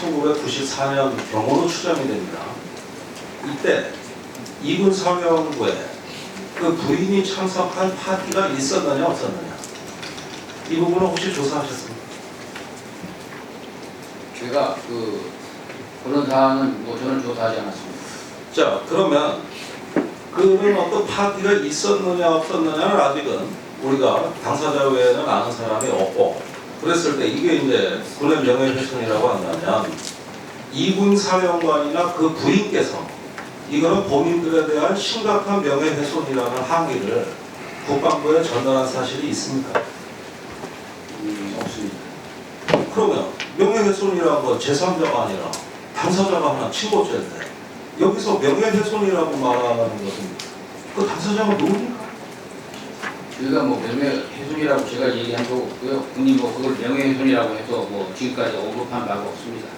1994년 경호로 추정이 됩니다. 이때 이군 사령부에 그 부인이 참석한 파티가 있었느냐 없었느냐 이 부분은 혹시 조사하셨습니까? 제가 그 그런 사항은 뭐 저는 조사하지 않았습니다. 자 그러면 그런 어떤 파티가 있었느냐 없었느냐는 아직은 우리가 당사자 외에는 아는 사람이 없고 그랬을 때 이게 이제 군의 명예훼손이라고 한다면 이군 사령관이나 그 부인께서 이거는 범인들에 대한 심각한 명예훼손이라는 항의를 국방부에 전달한 사실이 있습니까? 음, 없습니다. 그러면 명예훼손이라는 건 제3자가 아니라 당사자가 하나 친고죄인데 여기서 명예훼손이라고 말하는 것은 그 당사자가 누굽니까? 저희가 뭐 명예훼손이라고 제가 얘기한 거 없고요. 군이 뭐 그걸 명예훼손이라고 해서 뭐 지금까지 언급한 바가 없습니다.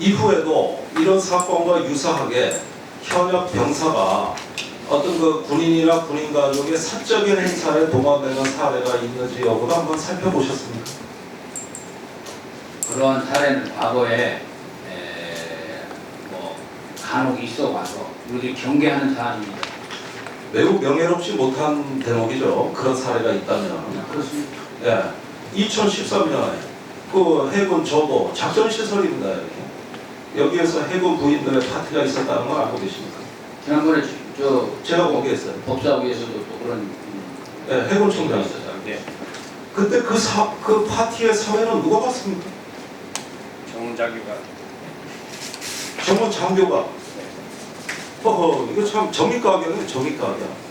이후에도 이런 사건과 유사하게 현역 병사가 어떤 그 군인이나 군인 가족의 사적인 행사에 동원되는 사례가 있는지 여부를 한번 살펴보셨습니까? 그러한 사례는 과거에 에, 뭐 간혹 있어 와서 우리들이 경계하는 사안입니다. 매우 명예롭지 못한 대목이죠. 그런 사례가 있다면. 그렇습니다. 예. 2013년에 그 해군 저도 작전 시설입니다. 이렇게. 여기에서 해군 부인들의 파티가 있었다는 걸 알고 계십니까? 지난번에 저, 저 제가 거기했어요. 법사위에서도 또 그런 음, 예, 해군 총장이 총장. 있었어요. 네. 그때 그, 사, 그 파티의 사회는 누가 봤습니까? 정자규가 정원 장교가. 허허, 이거 참 정익가격이네, 정익가격.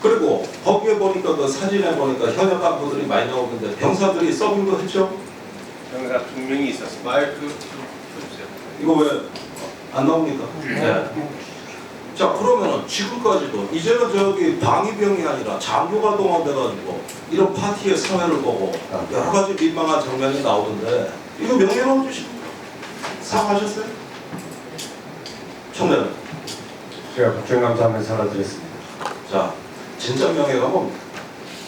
그리고 거기에 보니까 그 사진에 보니까 현역 간부들이 많이 나오는데 병사들이 서빙 도 했죠? 병사 두 명이 있었습니다. 마이크 좀 켜주세요. 이거 왜 안 나옵니까? 네. 자 그러면은 지금까지도 이제는 저기 방위병이 아니라 장교가 동원돼가지고 이런 파티의 사회를 보고 여러 가지 민망한 장면이 나오던데 이거 명예로운 짓입니까? 사과하셨어요? 총대는 제가 국정감사하면서 사과드렸습니다. 자 진짜 명예가 뭡니까?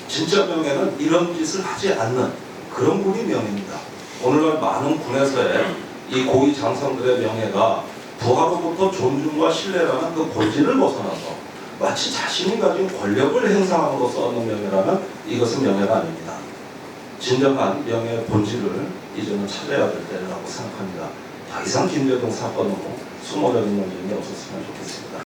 진짜 명예는 이런 짓을 하지 않는 그런 분이 명예입니다. 오늘날 많은 군에서의 이 고위 장성들의 명예가 부하로부터 존중과 신뢰라는 그 본질을 벗어나서 마치 자신이 가진 권력을 행사함으로써 얻는 명예라면 이것은 명예가 아닙니다. 진정한 명예의 본질을 이제는 찾아야 될 때라고 생각합니다. 더 이상 김대동 사건으로 수모적인 논쟁이 없었으면 좋겠습니다.